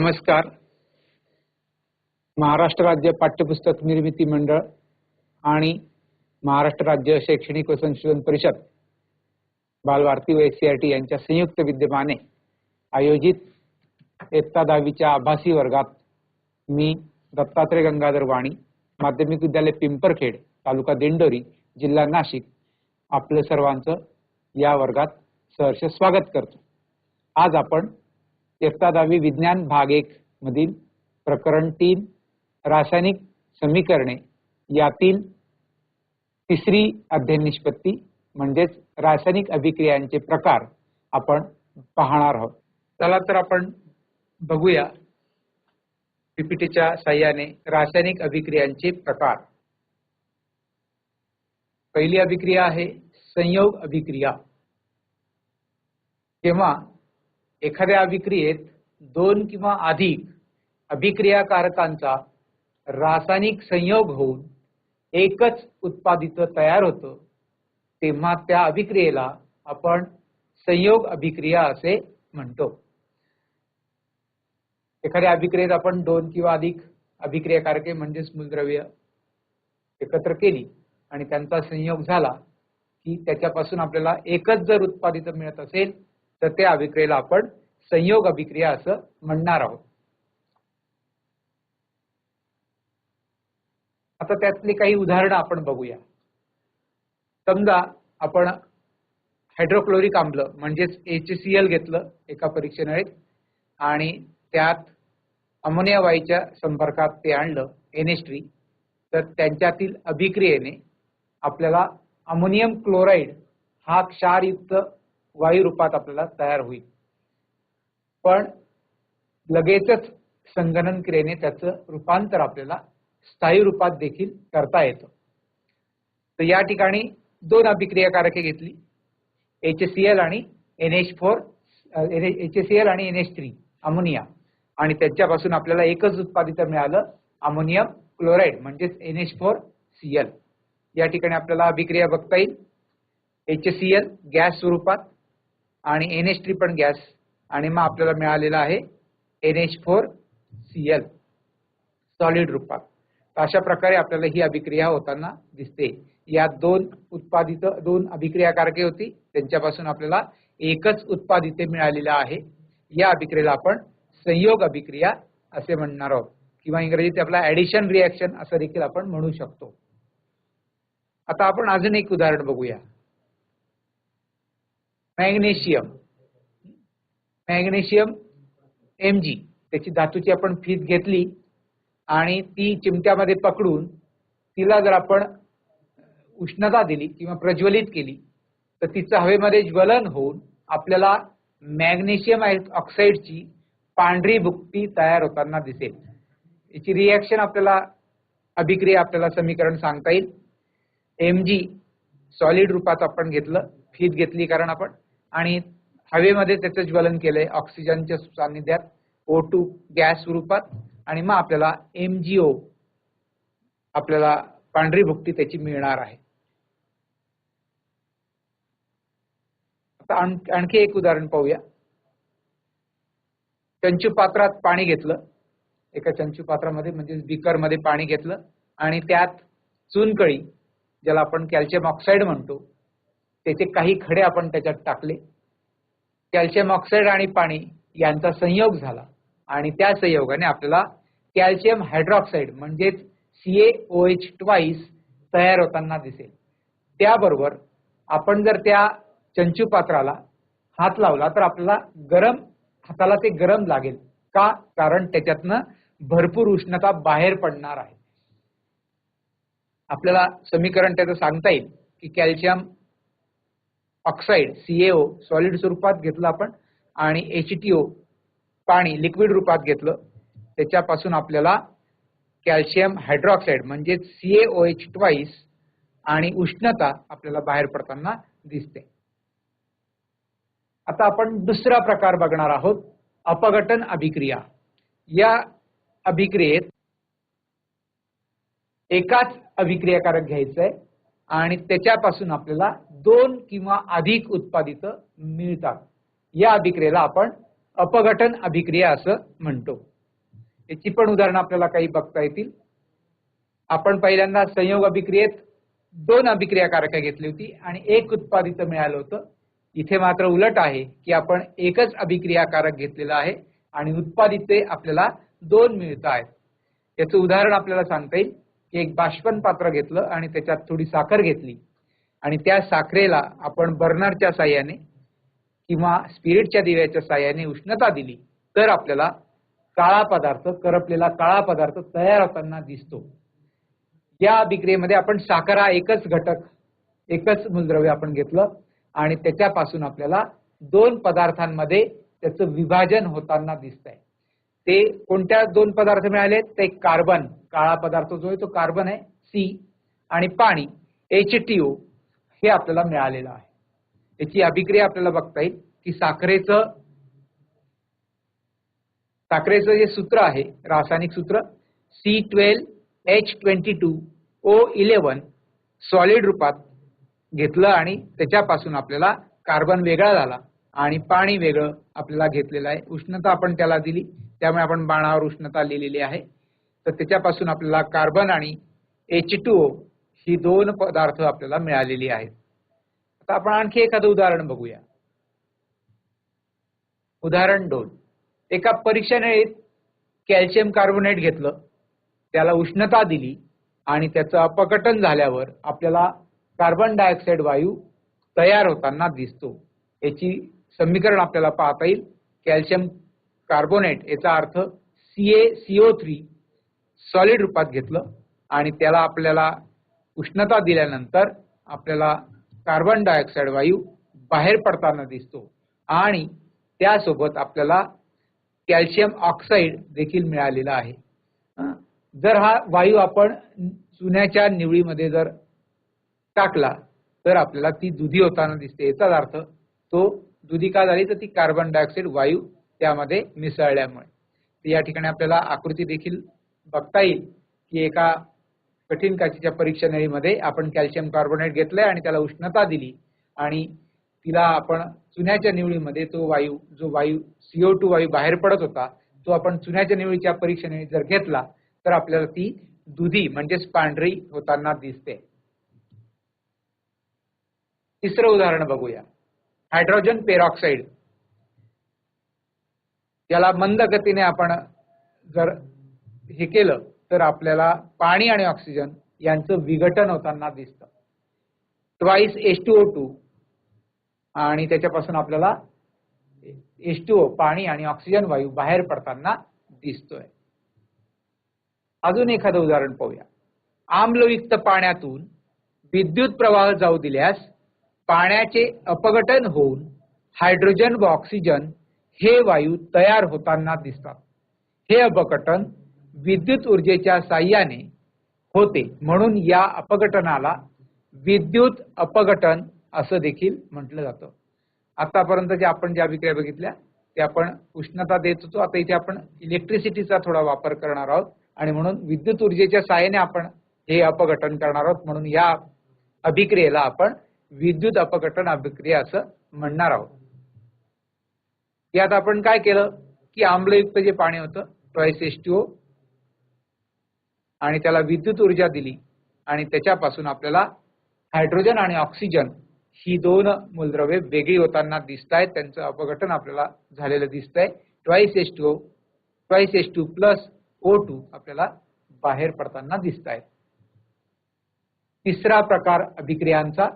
नमस्कार. महाराष्ट्र राज्य पाठ्यपुस्तक निर्मिती मंडळ आणि महाराष्ट्र राज्य शैक्षणिक व संशोधन परिषद बालभारती व एससीआरटी यांच्या संयुक्त विद्यमाने आयोजित इयत्ता दहावीच्या आभासी वर्गात मी दत्तात्रय गंगाधर वाणी माध्यमिक विद्यालय पिंपरखेड तालुका दिंडोरी जिल्हा नाशिक आपलं सर्वांचं या वर्गात सहर्ष स्वागत करतो. आज आपण इयत्ता दहावी विज्ञान भाग एक मधील प्रकरण तीन रासायनिक समीकरणे. यातील तिसरी अध्ययन निष्पत्ती म्हणजेच रासायनिक अभिक्रियांचे प्रकार आपण पाहणार आहोत. चला तर आपण बघूया पीपीटीच्या साह्याने रासायनिक अभिक्रियांचे प्रकार. पहिली अभिक्रिया आहे संयोग अभिक्रिया. जेव्हा एखाद्या अभिक्रियेत दोन किंवा अधिक अभिक्रियाकारकांचा रासायनिक संयोग होऊन एकच उत्पादित तयार होतं तेव्हा त्या अभिक्रियेला आपण संयोग अभिक्रिया असे म्हणतो. एखाद्या अभिक्रियेत आपण दोन किंवा अधिक अभिक्रियाकारके म्हणजेच मूलद्रव्य एकत्र केली आणि त्यांचा संयोग झाला की त्याच्यापासून आपल्याला एकच जर उत्पादित मिळत असेल तर त्या अभिक्रियेला आपण संयोग अभिक्रिया असं म्हणणार आहोत. आता त्यातली काही उदाहरणं आपण बघूया. समजा आपण हायड्रोक्लोरिक आम्ल म्हणजेच एच सी एल घेतलं एका परीक्षेनळीत आणि त्यात अमोनिया वायूच्या संपर्कात ते आणलं एन एच थ्री तर त्यांच्यातील अभिक्रियेने आपल्याला अमोनियम क्लोराईड हा क्षारयुक्त वायू रूपात आपल्याला तयार होईल. पण लगेचच संगणन क्रियेने त्याचं रूपांतर आपल्याला स्थायी रूपात देखील करता येतं. तर या ठिकाणी दोन अभिक्रियाकारके घेतली. एच सी एल आणि N H four H C L आणि एन एच थ्री अमोनिया. आणि त्याच्यापासून आपल्याला एकच उत्पादित मिळालं अमोनियम क्लोराईड म्हणजेच N H four C L या ठिकाणी आपल्याला अभिक्रिया बघता येईल. एच सी एल गॅस स्वरूपात आणि एन एच थ्री पण गॅस. आणि मग आपल्याला मिळालेला आहे N H four C L solid रूपात. अशा प्रकारे आपल्याला ही अभिक्रिया होताना दिसते. यात दोन उत्पादित दोन अभिक्रियाकारके होती. त्यांच्यापासून आपल्याला एकच उत्पादिते मिळालेलं आहे. या अभिक्रियेला आपण संयोग अभिक्रिया असे म्हणणार आहोत. किंवा इंग्रजीत आपला ऍडिशन रिॲक्शन असं देखील आपण म्हणू शकतो. आता आपण अजून एक उदाहरण बघूया. मॅग्नेशियम. मॅग्नेशियम एम जी त्याची धातूची आपण फीत घेतली आणि ती चिमट्यामध्ये पकडून तिला जर आपण उष्णता दिली किंवा प्रज्वलित केली तर तिचं हवेमध्ये ज्वलन होऊन आपल्याला मॅग्नेशियम ऑक्साईडची पांढरी भुकटी तयार होताना दिसेल. याची रिॲक्शन आपल्याला अभिक्रिया आपल्याला समीकरण सांगता येईल. एम जी सॉलिड रूपात आपण घेतलं फीत घेतली कारण आपण. आणि हवेमध्ये त्याचं ज्वलन केलंय ऑक्सिजनच्या सान्निध्यात ओ टू गॅस स्वरूपात आणि मग आपल्याला एमजीओ आपल्याला पांढरी भुकटी त्याची मिळणार आहे. आता आणखी एक उदाहरण पाहूया. चंचू पात्रात पाणी घेतलं. एका चंचू पात्रामध्ये म्हणजे बिकरमध्ये पाणी घेतलं. आणि त्यात चुनकळी ज्याला आपण कॅल्शियम ऑक्साईड म्हणतो त्याचे काही खडे आपण त्याच्यात टाकले. कॅल्शियम ऑक्साईड आणि पाणी यांचा संयोग झाला आणि त्या संयोगाने आपल्याला कॅल्शियम हायड्रॉक्साईड म्हणजेच सीए ओएच ट्वाईस तयार होताना दिसेल. त्याबरोबर आपण जर त्या चंचू पात्राला हात लावला तर आपल्याला गरम हाताला ते गरम लागेल. का? कारण त्याच्यातनं भरपूर उष्णता बाहेर पडणार आहे. आपल्याला समीकरण त्याचं सांगता येईल की कॅल्शियम ऑक्साईड सीएओ सॉलिड स्वरूपात घेतलं आपण आणि एचटीओ पाणी लिक्विड रूपात घेतलं. त्याच्यापासून आपल्याला कॅल्शियम हायड्रॉक्साईड म्हणजे सीएओएच ट्वाईस आणि उष्णता आपल्याला बाहेर पडताना दिसते. आता आपण दुसरा प्रकार बघणार आहोत अपघटन अभिक्रिया. या अभिक्रियेत एकाच अभिक्रियाकारक घ्यायचंय. आणि त्याच्यापासून आपल्याला दोन किंवा अधिक उत्पादित मिळतात. या अभिक्रियेला आपण अपघटन अभिक्रिया असं म्हणतो. याची पण उदाहरणं आपल्याला काही बघता येतील. आपण पहिल्यांदा संयोग अभिक्रियेत दोन अभिक्रिया कारक घेतली होती आणि एक उत्पादित मिळालं होतं. इथे मात्र उलट आहे की आपण एकच अभिक्रिया कारक घेतलेला आहे आणि उत्पादिते आपल्याला दोन मिळत आहेत. याचं उदाहरण आपल्याला सांगता येईल. एक बाष्पन पात्र घेतलं आणि त्याच्यात थोडी साखर घेतली. आणि त्या साखरेला आपण बर्नरच्या साह्याने किंवा स्पिरिटच्या दिव्याच्या साह्याने उष्णता दिली तर आपल्याला काळा पदार्थ करपलेला काळा पदार्थ तयार होताना दिसतो. या अभिक्रियेमध्ये आपण साखरा एकच घटक एकच मूलद्रव्य आपण घेतलं आणि त्याच्यापासून आपल्याला दोन पदार्थांमध्ये त्याचं विभाजन होताना दिसत आहे ते कोणत्या दोन पदार्थ मिळाले? ते कार्बन काळा पदार्थ जो आहे तो कार्बन आहे सी आणि पाणी एच टी ओ हे आपल्याला मिळालेलं आहे. याची अभिक्रिया आपल्याला बघता येईल की साखरेचं साखरेचं जे सूत्र आहे रासायनिक सूत्र C twelve H twenty two O eleven solid रूपात घेतलं आणि त्याच्यापासून आपल्याला कार्बन वेगळा झाला. आणि पाणी वेगळं आपल्याला घेतलेलं आहे. उष्णता आपण त्याला दिली. त्यामुळे आपण बाणावर उष्णता लिहिलेली आहे. तर त्याच्यापासून आपल्याला कार्बन आणि एच टू ओ ही दोन पदार्थ आपल्याला मिळालेली आहेत. आता आपण आणखी एखादं उदाहरण बघूया. उदाहरण दोन. एका परीक्षेत कॅल्शियम कार्बोनेट घेतलं. त्याला उष्णता दिली आणि त्याचं अपघटन झाल्यावर आपल्याला कार्बन डायऑक्साईड वायू तयार होताना दिसतो. याची समीकरण आपल्याला पाहता येईल. कॅल्शियम कार्बोनेट याचा अर्थ C A C O three solid रूपात घेतलं आणि त्याला आपल्याला उष्णता दिल्यानंतर आपल्याला कार्बन डायऑक्साईड वायू बाहेर पडताना दिसतो. आणि त्यासोबत आपल्याला कॅल्शियम ऑक्साईड देखील मिळालेला आहे. जर हा वायू आपण चुन्याच्या निवळीमध्ये जर टाकला तर आपल्याला ती दुधी होताना दिसते. याचाच अर्थ तो दुधी का झाली तर ती कार्बन डायऑक्साईड वायू त्यामध्ये मिसळल्यामुळे. या ठिकाणी आपल्याला आकृती देखील बघता येईल की एका कठीण काचीच्या परीक्षा नळीमध्ये आपण कॅल्शियम कार्बोनेट घेतलंय आणि त्याला उष्णता दिली आणि तिला आपण चुन्याच्या निवळीमध्ये तो वायू जो वायू सीओ टू वायू बाहेर पडत होता तो आपण चुन्याच्या निवळीच्या परीक्षा जर घेतला तर आपल्याला ती दुधी म्हणजेच पांढरी होताना दिसते. तिसरं उदाहरण बघूया. Hydrogen peroxide. याला मंद गतीने आपण जर हे केलं तर आपल्याला पाणी आणि ऑक्सिजन यांचं विघटन होताना दिसतं. Twice H two O two आणि त्याच्यापासून आपल्याला एच टू ओ पाणी आणि ऑक्सिजन वायू बाहेर पडताना दिसतोय. अजून एखादं उदाहरण पाहूया. आम्लयुक्त पाण्यातून विद्युत प्रवाह जाऊ दिल्यास पाण्याचे अपघटन होऊन हायड्रोजन व ऑक्सिजन हे वायू तयार होताना दिसतात. हे अपघटन विद्युत ऊर्जेच्या साह्याने होते म्हणून या अपघटनाला विद्युत अपघटन असं देखील म्हटलं जातं. आतापर्यंत जे आपण ज्या विक्रिया बघितल्या ते आपण उष्णता देत होतो. आता इथे आपण इलेक्ट्रिसिटीचा थोडा वापर करणार आहोत आणि म्हणून विद्युत ऊर्जेच्या साह्याने आपण हे अपघटन करणार आहोत म्हणून या अभिक्रियेला आपण विद्युत अपघटन अभिक्रिया असं म्हणणार आहोत. यात आपण काय केलं? की आम्लयुक्त जे पाणी होतं ट्वाईस एस टी ओ आणि त्याला विद्युत ऊर्जा दिली आणि त्याच्यापासून आपल्याला हायड्रोजन आणि ऑक्सिजन ही दोन मूलद्रव्ये वेगळी होताना दिसत आहेत त्यांचं अपघटन आपल्याला झालेलं दिसतंय. Twice S two twice S two plus O two आपल्याला बाहेर पडताना दिसत आहेत तिसरा प्रकार अभिक्रियांचा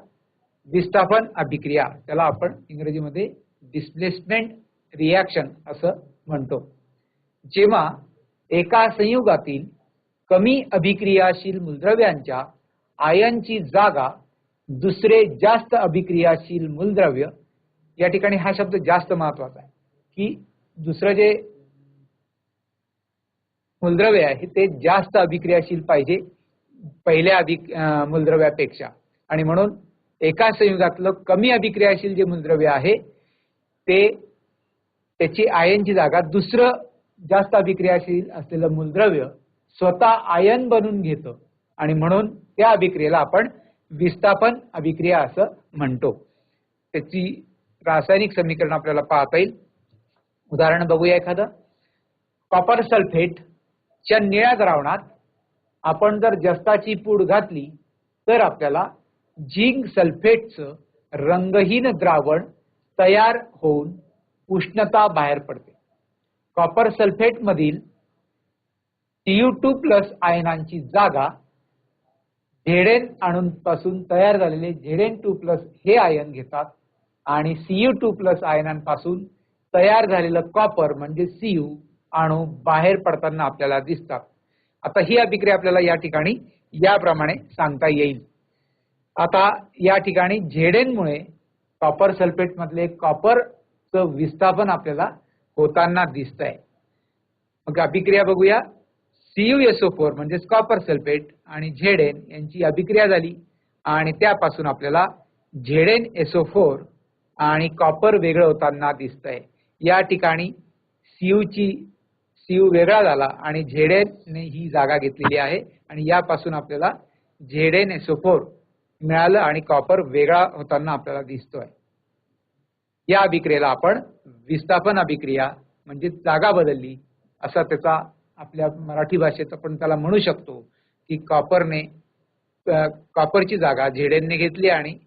विस्थापन अभिक्रिया त्याला आपण इंग्रजीमध्ये डिस्प्लेसमेंट रिॲक्शन असं म्हणतो. जेव्हा एका संयुगातील कमी अभिक्रियाशील मूलद्रव्यांच्या आयनची जागा दुसरे जास्त अभिक्रियाशील मूलद्रव्य या ठिकाणी हा शब्द जास्त महत्त्वाचा आहे. की दुसरं जे मूलद्रव्य आहे ते जास्त अभिक्रियाशील पाहिजे पहिल्या अभिक मूलद्रव्यापेक्षा. आणि म्हणून एका संयुगातलं कमी अभिक्रियाशील जे मूलद्रव्य आहे ते त्याची आयनची जागा दुसरं जास्त अभिक्रियाशील असलेलं मूलद्रव्य स्वतः आयन बनून घेतं. आणि म्हणून त्या अभिक्रियेला आपण विस्थापन अभिक्रिया असं म्हणतो. त्याची रासायनिक समीकरण आपल्याला पाहता येईल. उदाहरण बघूया एखादं. कॉपर सल्फेटच्या निळ्या द्रावणात आपण जर जस्ताची पूड घातली तर आपल्याला झिंक सल्फेटचं रंगहीन द्रावण तयार होऊन उष्णता बाहेर पडते. कॉपर सल्फेट मधील सीयू टू प्लस आयनांची जागा झेडेन अणूंपासून तयार झालेले झेडेन टू प्लस हे आयन घेतात आणि सीयू टू प्लस आयनांपासून तयार झालेलं कॉपर म्हणजे सीयू अणू बाहेर पडताना आपल्याला दिसतात. आता ही अभिक्रिया आपल्याला या ठिकाणी याप्रमाणे सांगता येईल. आता या ठिकाणी झेडेनमुळे कॉपर सल्फेट मधले कॉपरचं विस्थापन आपल्याला होताना दिसत आहे मग अभिक्रिया बघूया. C U S O four म्हणजेच कॉपर सल्फेट आणि झेडेन यांची अभिक्रिया झाली आणि त्यापासून आपल्याला Z N S O four आणि कॉपर वेगळं होताना दिसतंय. या ठिकाणी सीयूची सीयू वेगळा झाला आणि झेडेनने ही जागा घेतलेली आहे आणि यापासून आपल्याला झेडेन एसओ फोर मिळालं आणि कॉपर वेगळा होताना आपल्याला दिसतोय. या अभिक्रियेला आपण विस्थापन अभिक्रिया म्हणजे जागा बदलली असा त्याचा आपल्या मराठी भाषेत आपण त्याला म्हणू शकतो की कॉपरने कॉपरची जागा झेडेनने घेतली आणि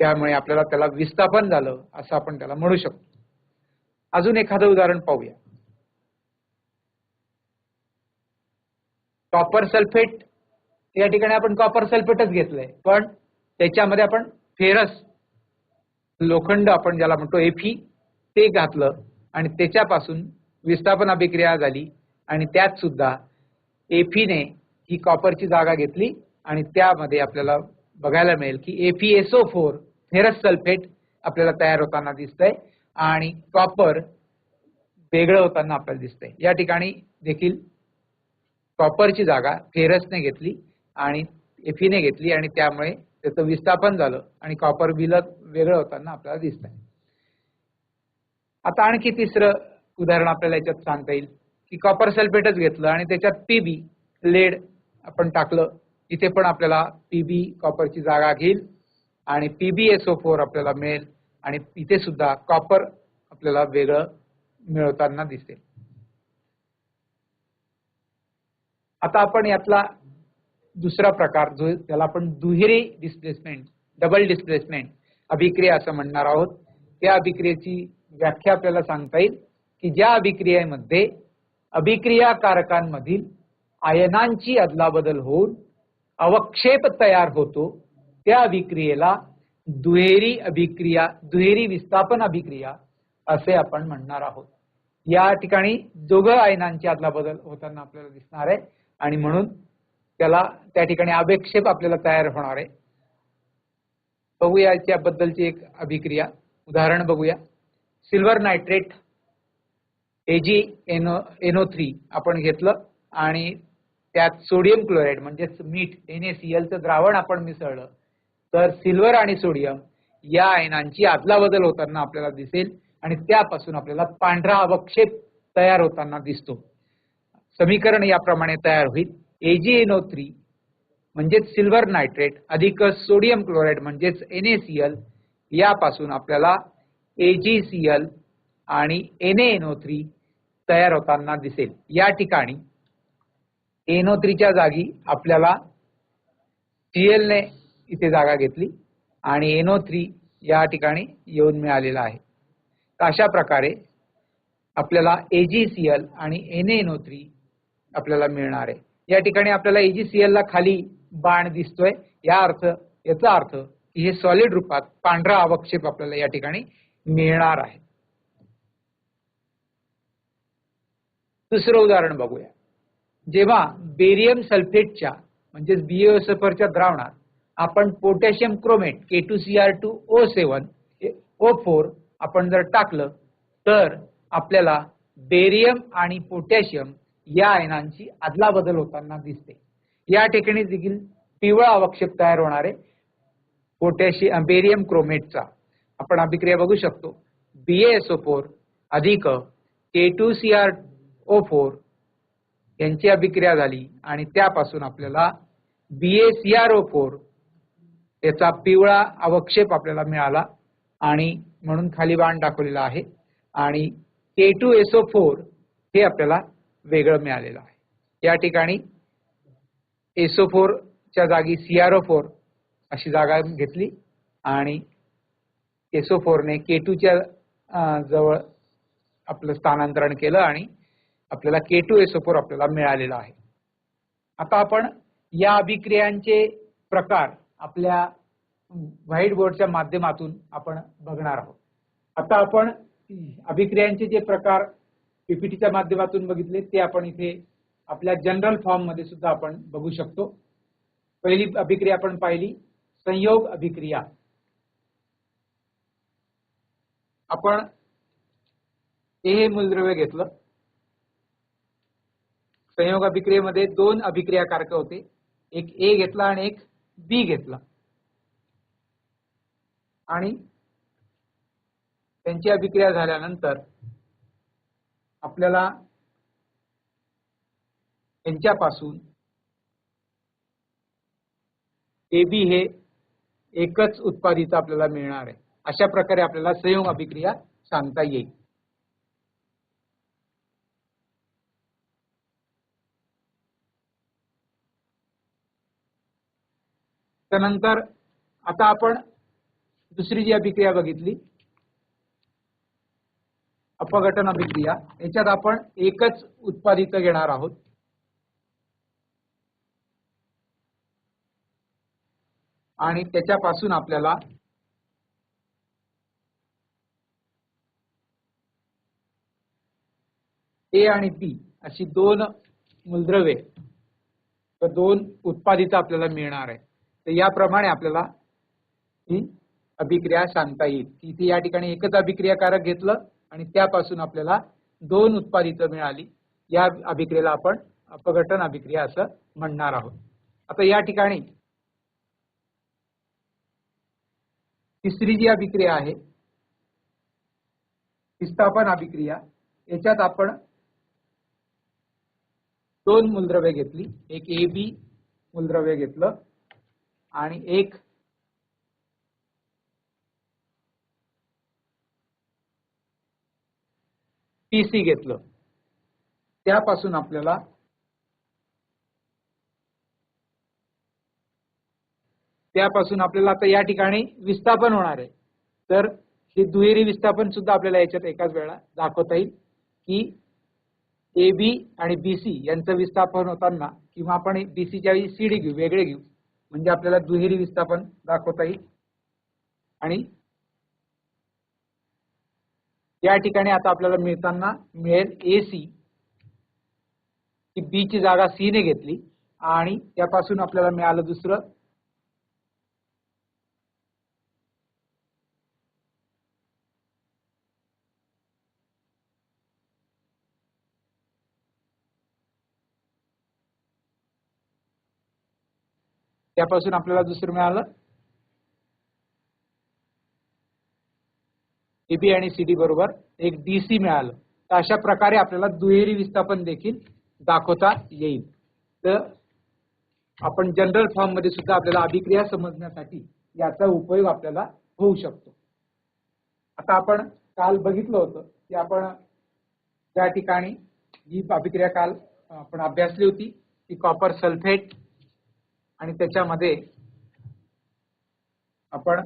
त्यामुळे आपल्याला त्याला विस्थापन झालं असं आपण त्याला म्हणू शकतो. अजून एखादं उदाहरण पाहूया. कॉपर सल्फेट या ठिकाणी आपण कॉपर सल्फेटच घेतलंय. पण त्याच्यामध्ये आपण फेरस लोखंड आपण ज्याला म्हणतो एफी ते घातलं आणि त्याच्यापासून विस्थापन अभिक्रिया झाली आणि त्यात सुद्धा एफीने ही कॉपरची जागा घेतली आणि त्यामध्ये आपल्याला बघायला मिळेल की एफीएसओ फोर फेरस सल्फेट आपल्याला तयार होताना दिसतंय आणि कॉपर वेगळं होताना आपल्याला दिसतंय. या ठिकाणी देखील कॉपरची जागा फेरसने घेतली आणि एफीने घेतली आणि त्यामुळे त्याचं विस्थापन झालं आणि कॉपर बिलक वेगळं होताना आपल्याला दिसत आहे आता आणखी तिसरं उदाहरण आपल्याला याच्यात सांगता येईल की कॉपर सल्फेटच घेतलं आणि त्याच्यात पीबी लेड आपण टाकलं. इथे पण आपल्याला पीबी कॉपरची जागा घेईल आणि पीबीएसओ फोर आपल्याला मिळेल आणि इथे सुद्धा कॉपर आपल्याला वेगळं मिळवताना दिसेल. आता आपण यातला दुसरा प्रकार जो त्याला आपण दुहेरी डिस्प्लेसमेंट डबल डिस्प्लेसमेंट अभिक्रिया असं म्हणणार आहोत. त्या अभिक्रियेची व्याख्या आपल्याला सांगता येईल की ज्या अभिक्रियेमध्ये अभिक्रियाकारकांमधील आयनांची अदलाबदल होऊन अवक्षेप तयार होतो त्या अभिक्रियेला दुहेरी अभिक्रिया दुहेरी विस्थापन अभिक्रिया असे आपण म्हणणार आहोत. या ठिकाणी दोघं आयनांची अदलाबदल होताना आपल्याला दिसणार आहे आणि म्हणून त्याला त्या ठिकाणी अभिक्षेप आपल्याला तयार होणार आहे. बघूया याच्याबद्दलची एक अभिक्रिया. उदाहरण बघूया. Silver nitrate AG NO NO three आपण घेतलं आणि त्यात सोडियम क्लोराईड म्हणजेच मीठ NaCl चं द्रावण आपण मिसळलं. तर सिल्वर आणि सोडियम या आयनांची अदलाबदल होताना आपल्याला दिसेल आणि त्यापासून आपल्याला पांढरा अवक्षेप तयार होताना दिसतो. समीकरण याप्रमाणे तयार होईल. A G N O three म्हणजेच सिल्वर नायट्रेट अधिक सोडियम क्लोराईड म्हणजेच एनएसीएल यापासून आपल्याला एजीसीएल आणि एनएएनओ थ्री तयार होताना दिसेल. या ठिकाणी एनओ थ्रीच्या जागी आपल्याला सीएलने इथे जागा घेतली आणि एनओ थ्री या ठिकाणी येऊन मिळालेला आहे. अशा प्रकारे आपल्याला एजीसीएल आणि NaNO थ्री आपल्याला मिळणार आहे. या ठिकाणी आपल्याला एजीसीएल ला खाली बाण दिसतोय. या अर्थ याचा अर्थ की हे सॉलिड रूपात पांढरा आवक्षेप आपल्याला या ठिकाणी मिळणार आहे. दुसरं उदाहरण बघूया. जेव्हा बेरियम सल्फेटच्या म्हणजेच बीएसएफच्या द्रावणात आपण potassium chromate K two C R two O seven O four आपण जर टाकलं तर आपल्याला बेरियम आणि पोटॅशियम या आयनांची अदलाबदल होताना दिसते. या ठिकाणी देखील पिवळा अवक्षेप तयार होणार आहे. पोटॅशियम बेरियम क्रोमेटचा आपण अभिक्रिया बघू शकतो. बीएसओ फोर अधिक K two C R O four यांची अभिक्रिया झाली आणि त्यापासून आपल्याला बीएसीआरओ फोर याचा पिवळा अवक्षेप आपल्याला मिळाला आणि म्हणून खाली बाण दाखवलेला आहे. आणि के टू एसओ फोर हे आपल्याला वेगळं मिळालेलं आहे. या ठिकाणी एसओ च्या जागी सीआरओ फोर अशी जागा घेतली आणि एसओ फोरने के टूच्या जवळ आपलं स्थानांतरण केलं आणि आपल्याला के टू एसओ फोर आपल्याला मिळालेला आहे. आता आपण या अभिक्रियांचे प्रकार आपल्या व्हाईट बोर्डच्या माध्यमातून आपण बघणार आहोत. आता आपण अभिक्रियांचे जे प्रकार पीपीटीच्या माध्यमातून बघितले ते आपण इथे आपल्या जनरल फॉर्ममध्ये सुद्धा आपण बघू शकतो. पहिली अभिक्रिया आपण पाहिली संयोग अभिक्रिया. आपण ए हे मूलद्रव्य घेतलं. संयोग अभिक्रियेमध्ये दोन अभिक्रियाकारक होते. एक ए घेतला आणि एक बी घेतला. आणि त्यांची अभिक्रिया झाल्यानंतर आपल्याला यांच्यापासून ए बी हे एकच उत्पादित आपल्याला मिळणार आहे. अशा प्रकारे आपल्याला संयोग अभिक्रिया सांगता येईल. त्यानंतर आता आपण दुसरी जी अभिक्रिया बघितली अपघटन अभिक्रिया याच्यात आपण एकच उत्पादित घेणार आहोत. आणि त्याच्यापासून आपल्याला ए आणि बी अशी दोन मूलद्रव्ये दोन उत्पादित आपल्याला मिळणार आहे. तर याप्रमाणे आपल्याला ही अभिक्रिया सांगता येईल. की इथे या ठिकाणी एकच अभिक्रियाकारक घेतलं आणि त्यापासून आपल्याला दोन उत्पादित मिळाली. या अभिक्रियेला आपण अपघटन अभिक्रिया असं म्हणणार आहोत. आता या ठिकाणी तिसरी जी अभिक्रिया आहे विस्थापन अभिक्रिया याच्यात आपण दोन मूलद्रव्य घेतली. एक ए बी मूलद्रव्य घेतलं आणि एक पीसी घेतलं. त्यापासून आपल्याला त्यापासून आपल्याला आता या ठिकाणी विस्थापन होणार आहे. तर हे दुहेरी विस्थापन सुद्धा आपल्याला याच्यात एकाच वेळा दाखवता येईल की ए बी आणि बीसी यांचं विस्थापन होताना किंवा आपण बीसीच्या वेळी सीडी घेऊ वेगळे घेऊ म्हणजे आपल्याला दुहेरी विस्थापन दाखवता येईल. आणि या ठिकाणी आता आपल्याला मिळताना मिळेल ए सी की बी ची जागा सी ने घेतली आणि त्यापासून आपल्याला मिळालं दुसरं त्यापासून आपल्याला दुसरं मिळालं एबी आणि सीडी बरोबर एक डीसी मिळालं. तर अशा प्रकारे आपल्याला दुहेरी विस्थापन देखील दाखवता येईल. तर आपण जनरल फॉर्ममध्ये सुद्धा आपल्याला अभिक्रिया समजण्यासाठी याचा उपयोग आपल्याला होऊ शकतो. आता आपण काल बघितलं होतं की आपण त्या ठिकाणी ही अभिक्रिया काल आपण अभ्यासली होती की कॉपर सल्फेट आणि त्याच्यामध्ये आपण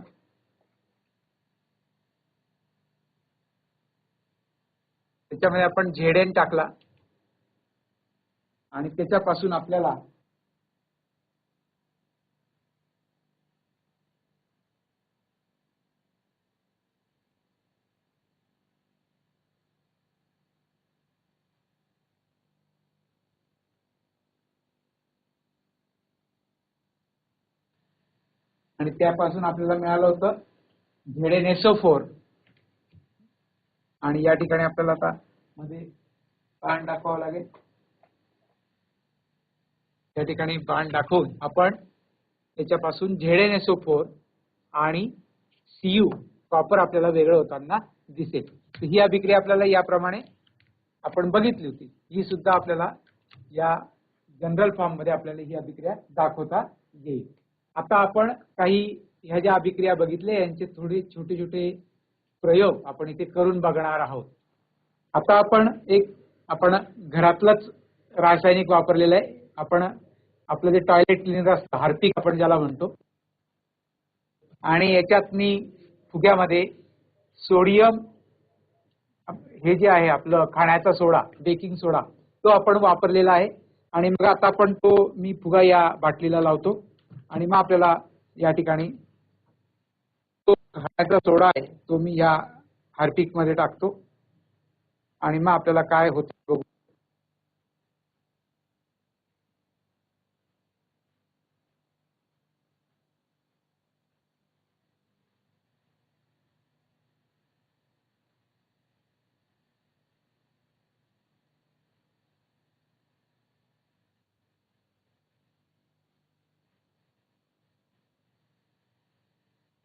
त्याच्यामध्ये आपण झेडेन टाकला. आणि त्याच्यापासून आपल्याला आणि त्यापासून आपल्याला मिळालं होतं झेडेन एसओ फोर. आणि या ठिकाणी आपल्याला आता मध्ये बाण दाखवावं लागेल. त्या ठिकाणी बाण दाखवून आपण त्याच्यापासून झेडेने एसओ फोर आणि सीयू कॉपर आपल्याला वेगळं होताना दिसेल. ही अभिक्रिया आपल्याला याप्रमाणे आपण बघितली होती. ही सुद्धा आपल्याला या जनरल फॉर्ममध्ये आपल्याला ही अभिक्रिया दाखवता येईल. आता आपण काही ह्या ज्या अभिक्रिया बघितल्या यांचे थोडे छोटे छोटे प्रयोग आपण इथे करून बघणार आहोत. आता आपण एक आपण घरातलंच रासायनिक वापरलेलं आहे. आपण आपलं जे टॉयलेट क्लिनर असतं हार्पिक आपण ज्याला म्हणतो आणि याच्यात मी फुग्यामध्ये सोडियम हे जे आहे आपलं खाण्याचा सोडा बेकिंग सोडा तो आपण वापरलेला आहे. आणि मग आता आपण तो मी फुगा या बाटलीला लावतो. आणि मग आपल्याला या ठिकाणी तो खाण्याचा सोडा आहे तो मी या हार्पिकमध्ये टाकतो. आणि मग आपल्याला काय होत बघू.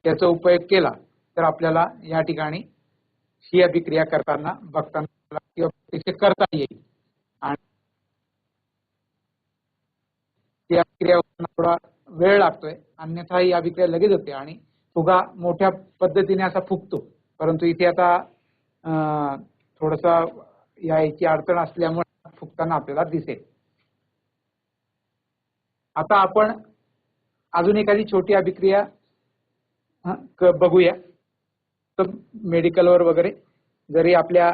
त्याचा उपयोग केला तर आपल्याला या ठिकाणी ही अभिक्रिया करताना बघताना किंवा तिथे करता येईल. आणि ती अभिक्रिया थोडा वेळ लागतोय. अन्यथा ही अभिक्रिया लगेच होते आणि फुगा मोठ्या पद्धतीने असा फुगतो. परंतु इथे आता थोडासा याची अडचण असल्यामुळे फुगताना आपल्याला दिसेल. आता आपण अजून एखादी छोटी अभिक्रिया बघूया. तर मेडिकलवर वगैरे जरी आपल्या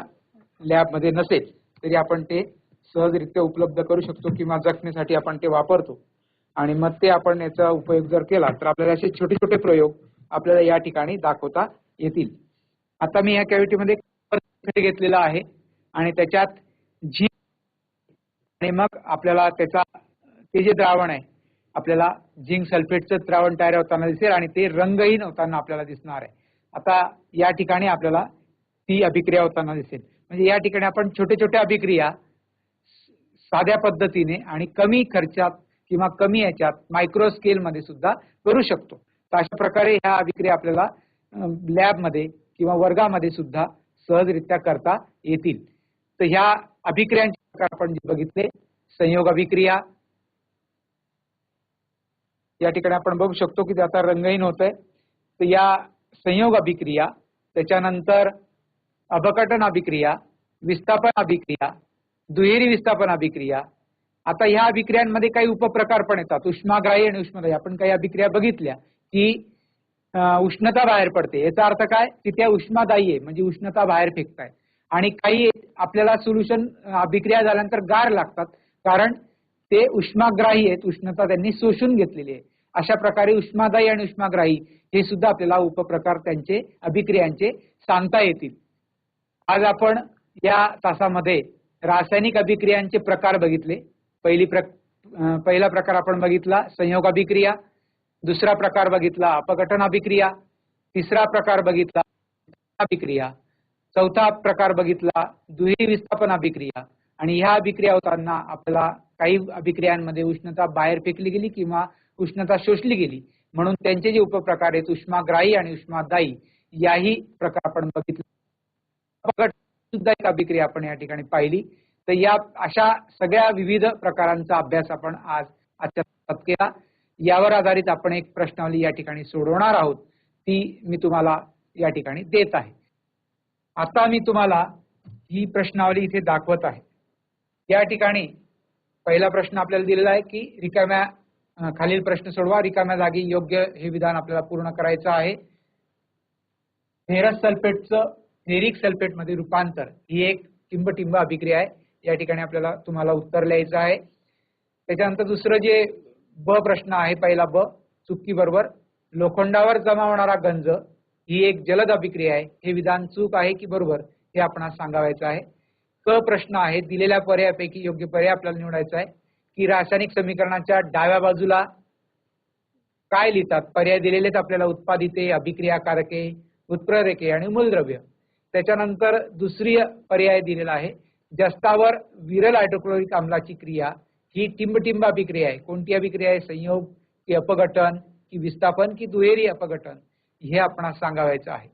लॅबमध्ये नसेल तरी आपण ते सहजरित्या उपलब्ध करू शकतो किंवा जखमेसाठी आपण ते वापरतो. आणि मग ते आपण याचा उपयोग जर केला तर आपल्याला असे छोटे छोटे प्रयोग आपल्याला या ठिकाणी दाखवता येतील. आता मी या कॅव्हिटीमध्ये घेतलेला आहे आणि त्याच्यात झी आणि मग आपल्याला त्याचा ते जे द्रावण आहे आपल्याला झिंक सल्फेटचं द्रावण तयार होताना दिसेल आणि ते रंगहीन होताना आपल्याला दिसणार आहे. आता या ठिकाणी आपल्याला ती अभिक्रिया होताना दिसेल. म्हणजे या ठिकाणी आपण छोट्या छोट्या अभिक्रिया साध्या पद्धतीने आणि कमी खर्चात किंवा कमी याच्यात मायक्रो स्केल मध्ये सुद्धा करू शकतो. तर अशा प्रकारे ह्या अभिक्रिया आपल्याला लॅबमध्ये किंवा वर्गामध्ये सुद्धा सहजरित्या करता येतील. तर ह्या अभिक्रियांचे प्रकार आपण जे बघितले संयोग अभिक्रिया. या ठिकाणी आपण बघू शकतो की ते आता रंगहीन होत आहे तर या संयोग अभिक्रिया त्याच्यानंतर अपघटन अभिक्रिया विस्थापन अभिक्रिया दुहेरी विस्थापन अभिक्रिया. आता ह्या अभिक्रियांमध्ये काही उपप्रकार पण येतात. उष्माग्राही आणि उष्मदायी आपण काही अभिक्रिया बघितल्या की उष्णता बाहेर पडते. याचा अर्थ काय? की त्या उष्मादायी आहे म्हणजे उष्णता बाहेर फेकताय. आणि काही आपल्याला सोल्युशन अभिक्रिया झाल्यानंतर गार लागतात. कारण ते उष्माग्राही आहेत. उष्णता त्यांनी शोषून घेतलेली आहे. अशा प्रकारे उष्मादायी आणि उष्माग्राही हे सुद्धा आपल्याला उपप्रकार त्यांचे अभिक्रियांचे सांगता येतील. आज आपण या तासामध्ये रासायनिक अभिक्रियांचे प्रकार बघितले. पहिली प्र पहिला प्रकार आपण बघितला संयोग अभिक्रिया. दुसरा प्रकार बघितला अपघटन अभिक्रिया. तिसरा प्रकार बघितला अभिक्रिया. चौथा प्रकार बघितला दुहेरी विस्थापन अभिक्रिया. आणि ह्या अभिक्रिया होताना आपल्याला काही अभिक्रियांमध्ये उष्णता बाहेर फेकली गेली किंवा उष्णता शोषली गेली. म्हणून त्यांचे जे उपप्रकार आहेत उष्माग्राही आणि उष्मादायी याही प्रकार आपण बघितले. सुद्धा एक अभिक्रिया आपण या ठिकाणी पाहिली. तर या अशा सगळ्या विविध प्रकारांचा अभ्यास आपण आज आजच्या केला. यावर आधारित आपण एक प्रश्नावली या ठिकाणी सोडवणार आहोत. ती मी तुम्हाला या ठिकाणी देत आहे. आता मी तुम्हाला ही प्रश्नावली इथे दाखवत आहे. या ठिकाणी पहिला प्रश्न आपल्याला दिलेला आहे की रिकाम्या खालील प्रश्न सोडवा. रिकाम्या जागी योग्य हे विधान आपल्याला पूर्ण करायचं आहे. फेरस सल्फेटचं फेरिक सल्फेटमध्ये रूपांतर ही एक किंबटिंब अभिक्रिया आहे. या ठिकाणी आपल्याला तुम्हाला उत्तर लिहायचं आहे. त्याच्यानंतर दुसरं जे ब प्रश्न आहे पहिला ब चुकी बरोबर लोखंडावर जमा होणारा गंज ही एक जलद अभिक्रिया आहे. हे विधान चूक आहे की बरोबर हे आपणास सांगावायचं आहे. क प्रश्न आहे दिलेल्या पर्यायापैकी योग्य पर्याय आपल्याला निवडायचा आहे की रासायनिक समीकरणाच्या डाव्या बाजूला काय लिहितात? पर्याय दिलेलेच आपल्याला उत्पादिते अभिक्रियाकारके उत्प्रेरके आणि मूलद्रव्य. त्याच्यानंतर दुसरी पर्याय दिलेला आहे. जस्तावर विरल हायड्रोक्लोरिक आम्लाची क्रिया ही टिंबटिंब अभिक्रिया आहे. कोणती अभिक्रिया आहे? संयोग की अपघटन की विस्थापन की दुहेरी अपघटन? हे आपण सांगावायचं आहे.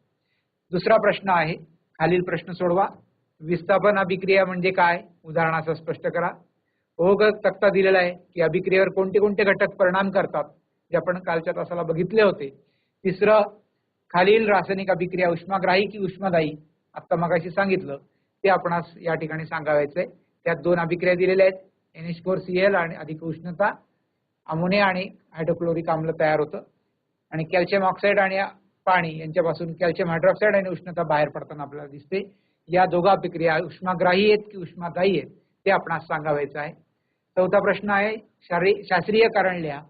दुसरा प्रश्न आहे. खालील प्रश्न सोडवा. विस्थापन अभिक्रिया म्हणजे काय? उदाहरणाचं स्पष्ट करा. ओघ तक्ता दिलेला आहे की अभिक्रियेवर कोणते कोणते घटक परिणाम करतात? जे आपण कालच्या तासाला बघितले होते. तिसरं खालील रासायनिक अभिक्रिया उष्माग्राही की उष्मादायी? आता मगाशी सांगितलं. ते आपणास या ठिकाणी सांगावायचंय त्यात दोन अभिक्रिया दिलेल्या आहेत. N H four C L आणि अधिक उष्णता. अमोनिया आणि हायड्रोक्लोरिक आम्ल तयार होतं. आणि कॅल्शियम ऑक्साईड आणि पाणी यांच्यापासून कॅल्शियम हायड्रॉक्साईड आणि उष्णता बाहेर पडताना आपल्याला दिसते. या दोघा अभिक्रिया उष्माग्राही आहेत की उष्मादायी आहेत ते आपणास सांगावायचं आहे. चौथा प्रश्न आहे शारी शास्त्रीय कारण लिहा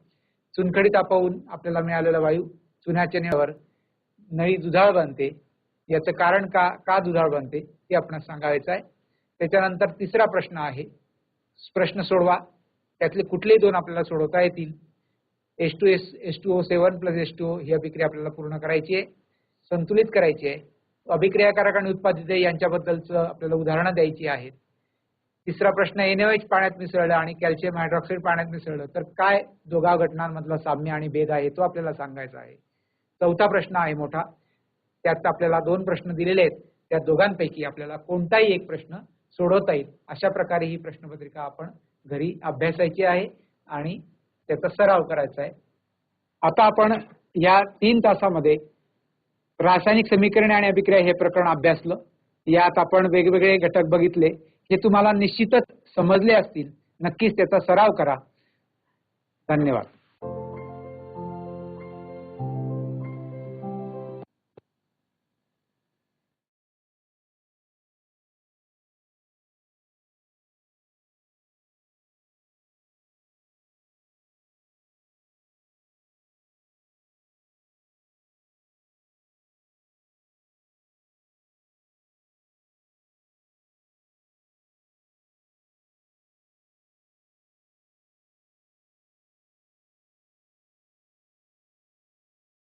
चुनखडी तापवून आपल्याला मिळालेला वायू चुन्याच्या निळावर नळी दुधाळ बनते. याचं कारण का का दुधाळ बनते ते आपणास सांगायचं आहे. त्याच्यानंतर तिसरा प्रश्न आहे. प्रश्न सोडवा. त्यातले कुठलेही दोन आपल्याला सोडवता येतील. S two S S two O seven plus S two O ही अभिक्रिया आपल्याला पूर्ण करायची आहे. संतुलित करायची आहे. अभिक्रियाकारक आणि उत्पादित यांच्याबद्दलचं आपल्याला उदाहरणं द्यायची आहेत. तिसरा प्रश्न एनएच पाण्यात मिसळलं आणि कॅल्शियम हायड्रॉक्साईड पाण्यात मिसळलं तर काय दोघा घटनांमधला साम्य आणि भेद आहे तो आपल्याला सांगायचा आहे. चौथा प्रश्न आहे मोठा. त्यात आपल्याला दोन प्रश्न दिलेले आहेत. त्या दोघांपैकी आपल्याला कोणताही एक प्रश्न सोडवता येईल. अशा प्रकारे ही प्रश्नपत्रिका आपण घरी अभ्यासायची आहे आणि त्याचा सराव करायचा आहे. आता आपण या तीन तासामध्ये रासायनिक समीकरणे आणि अभिक्रिया हे प्रकरण अभ्यासलं. यात आपण वेगवेगळे घटक बघितले. हे तुम्हाला निश्चितच समजले असतील. नक्कीच त्याचा सराव करा. धन्यवाद.